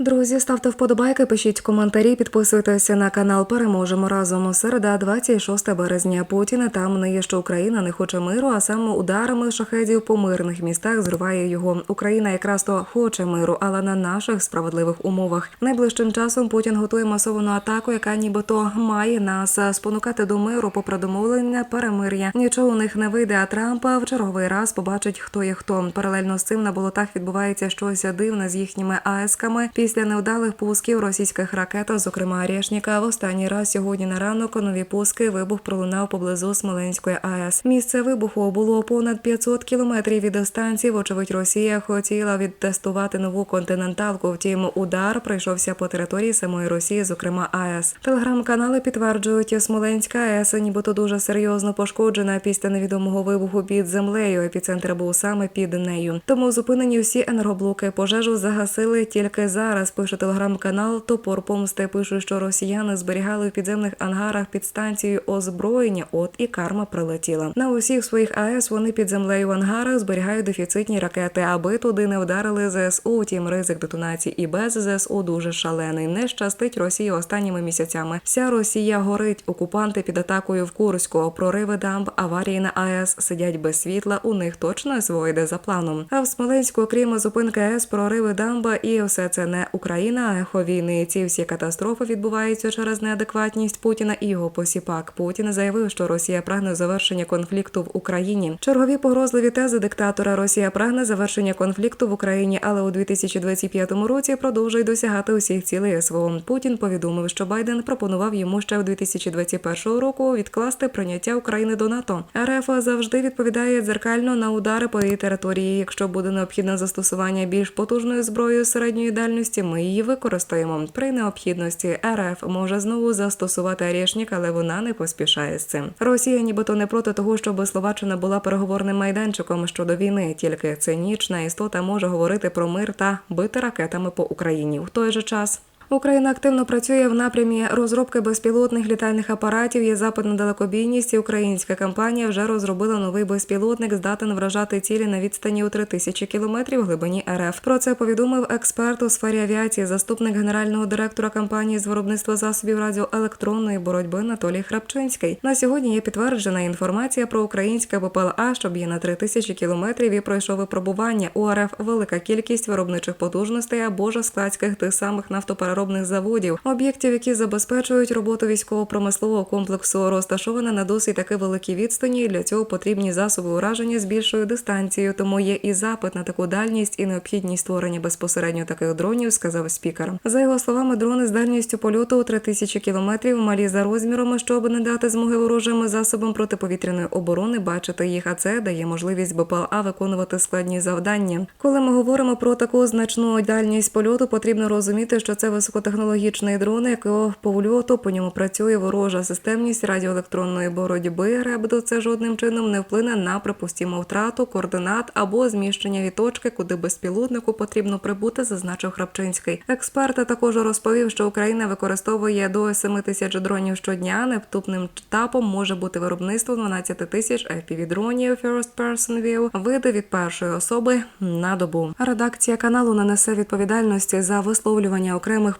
Друзі, ставте вподобайки, пишіть коментарі, підписуйтеся на канал. Переможемо разом. Середа, 26 березня. Путін там не є, що Україна не хоче миру, а саме ударами шахедів по мирних містах зриває його. Україна якраз то хоче миру, але на наших справедливих умовах. Найближчим часом Путін готує масовану атаку, яка нібито має нас спонукати до миру, попри домовлення перемир'я. Нічого у них не вийде. А Трампа в черговий раз побачить, хто є хто. Паралельно з цим на болотах відбувається щось дивне з їхніми АЕСками. Після невдалих пусків російських ракет, зокрема Рєшніка, в останній раз сьогодні на ранок нові пуски вибух пролунав поблизу Смоленської АЕС. Місце вибуху було понад 500 кілометрів від станції. Вочевидь, Росія хотіла відтестувати нову континенталку. Втім, удар прийшовся по території самої Росії, зокрема АЕС. Телеграм-канали підтверджують, Смоленська АЕС нібито дуже серйозно пошкоджена після невідомого вибуху під землею. Епіцентр був саме під нею. Тому зупинені всі енергоблоки. Пожежу загасили тільки зараз. Пише телеграм-канал Топор Помсти. Пише, що росіяни зберігали в підземних ангарах під станцією озброєння. От і карма прилетіла. На усіх своїх АЕС вони під землею в ангарах зберігають дефіцитні ракети, аби туди не вдарили ЗСУ. Утім, ризик детонації і без ЗСУ дуже шалений. Не щастить Росії останніми місяцями. Вся Росія горить. Окупанти під атакою в Курську. Прориви дамб, аварії на АЕС сидять без світла. У них точно СВО йде за планом. А в Смоленську, окрім зупинки АЕС, прориви дамба і все це не Україна, ехо війни. Ці всі катастрофи відбуваються через неадекватність Путіна і його посіпак. Путін заявив, що Росія прагне завершення конфлікту в Україні. Чергові погрозливі тези диктатора Росія прагне завершення конфлікту в Україні, але у 2025 році продовжує досягати усіх цілей СВО. Путін повідомив, що Байден пропонував йому ще в 2021 року відкласти прийняття України до НАТО. РФ завжди відповідає дзеркально на удари по її території. Якщо буде необхідне застосування більш потужної зброї середньої дальності, ми її використаємо. При необхідності РФ може знову застосувати Арішнік, але вона не поспішає з цим. Росія нібито не проти того, щоб Словаччина була переговорним майданчиком щодо війни. Тільки цинічна істота може говорити про мир та бити ракетами по Україні. В той же час Україна активно працює в напрямі розробки безпілотних літальних апаратів. Є запит на далекобійність. і Українська компанія вже розробила новий безпілотник, здатен вражати цілі на відстані у 3000 кілометрів глибині РФ. Про це повідомив експерт у сфері авіації, заступник генерального директора компанії з виробництва засобів радіоелектронної боротьби Анатолій Храпчинський. На сьогодні є підтверджена інформація про українське БПЛА, що б'є на 3000 кілометрів і пройшов випробування. У РФ велика кількість виробничих потужностей або ж складських тих самих нафтопереробних заводів, об'єктів, які забезпечують роботу військово-промислового комплексу, розташована на досить таки великій відстані. Для цього потрібні засоби ураження з більшою дистанцією. Тому є і запит на таку дальність і необхідність створення безпосередньо таких дронів, сказав спікер. За його словами, дрони з дальністю польоту у 3000 кілометрів малі за розмірами, щоб не дати змоги ворожим засобам протиповітряної оборони бачити їх. А це дає можливість БПЛА виконувати складні завдання. Коли ми говоримо про таку значну дальність польоту, потрібно розуміти, що це високотехнологічний дрон, якого по вльоту по ньому працює ворожа системність радіоелектронної боротьби. РЕБДО це жодним чином не вплине на припустіму втрату координат або зміщення від точки, куди безпілотнику потрібно прибути, зазначив Храпчинський. Експерт також розповів, що Україна використовує до 7 тисяч дронів щодня. Наступним етапом може бути виробництво 12 тисяч FPV-дронів First Person View, види від першої особи на добу. Редакція каналу не несе відповідальності за висловлювання окремих